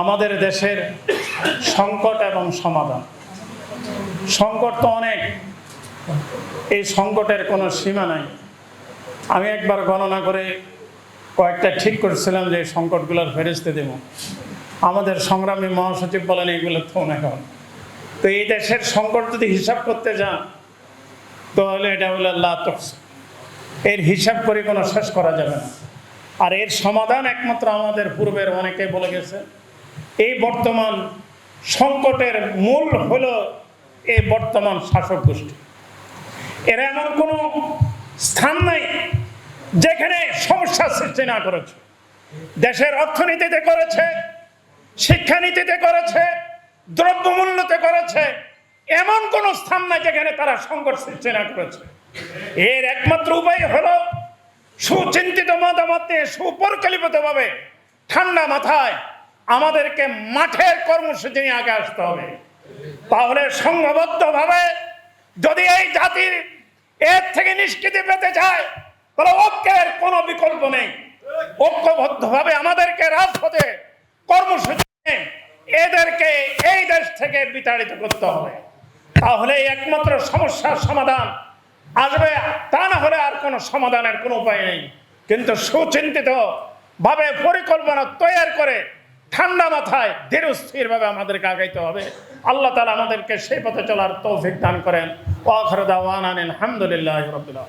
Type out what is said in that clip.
আমাদের দেশের সংকট এবং সমাধান। সংকট তো অনেক। এই সংকটের কোনো সীমা নাই। আমি একবার গণনা করে কয়েকটা ঠিক করেছিলাম যে সংকটগুলোর ফেরেস্তে দেব। আমাদের সংগ্রামী মহাসচিব বলেন এইগুলো থোন এখন তো এই দেশের সংকট যদি হিসাব করতে যান, তাহলে এটা হলো আল্লাহ এর হিসাব করে কোনো শেষ করা যাবে না। আর এর সমাধান একমাত্র আমাদের পূর্বের অনেকে বলে গেছে। এই বর্তমান সংকটের মূল হল এই বর্তমান শাসক গোষ্ঠী। এরা এমন কোনো স্থান নাই যেখানে সমস্যা সৃষ্টি না করেছে। দেশের অর্থনীতিতে করেছে, শিক্ষানীতিতে করেছে, দ্রব্যমূল্যতে করেছে, এমন কোন স্থান নাই যেখানে তারা সংকট সৃষ্টি না করেছে। এর একমাত্র উপায় হলো সুচিন্তিত মতামত নিয়ে সুপরিকল্পিতভাবে ঠান্ডা মাথায় আমাদেরকে মাঠের কর্মসূচি নিয়ে আগে আসতে হবে। তাহলে সংঘবদ্ধভাবে যদি এই জাতির এর থেকে নিষ্কৃতি পেতে চায়, তাহলে ঐক্যের কোনো বিকল্প নেই। ঐক্যবদ্ধভাবে আমাদেরকে রাজপথে কর্মসূচি এদেরকে এই দেশ থেকে বিতাড়িত করতে হবে। তাহলে একমাত্র সমস্যার সমাধান আসবে, তা না হলে আর কোনো সমাধানের কোনো উপায় নেই। কিন্তু সুচিন্তিত ভাবে পরিকল্পনা তৈরি করে ঠান্ডা মাথায় ধীরস্থিরভাবে আমাদেরকে আগাইতে হবে। আল্লাহ তালা আমাদেরকে সেই পথে চলার তৌফিক দান করেন। দাওয়ান আলহামদুলিল্লাহ রবিল্লা